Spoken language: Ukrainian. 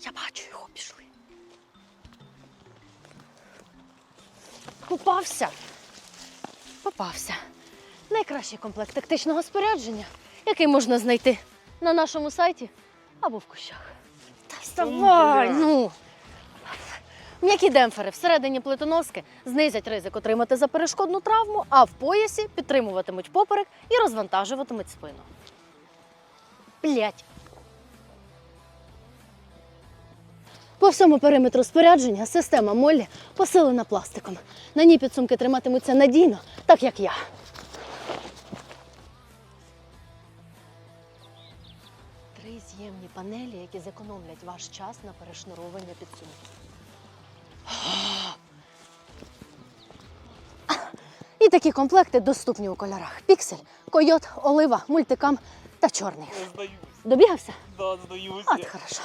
Я бачу його, пішли. Попався. Попався. Найкращий комплект тактичного спорядження, який можна знайти на нашому сайті або в кущах. Та вставай! Ну. М'які демпфери всередині плитоноски знизять ризик отримати заперешкодну травму, а в поясі підтримуватимуть поперек і розвантажуватимуть спину. Блять. По всьому периметру спорядження система Моллі посилена пластиком. На ній підсумки триматимуться надійно, так як я. Три з'ємні панелі, які зекономлять ваш час на перешнуровання підсумків. І такі комплекти доступні у кольорах: піксель, койот, олива, мультикам та чорний. Здаюсь, Добігався? да, здаюся. От хорошо.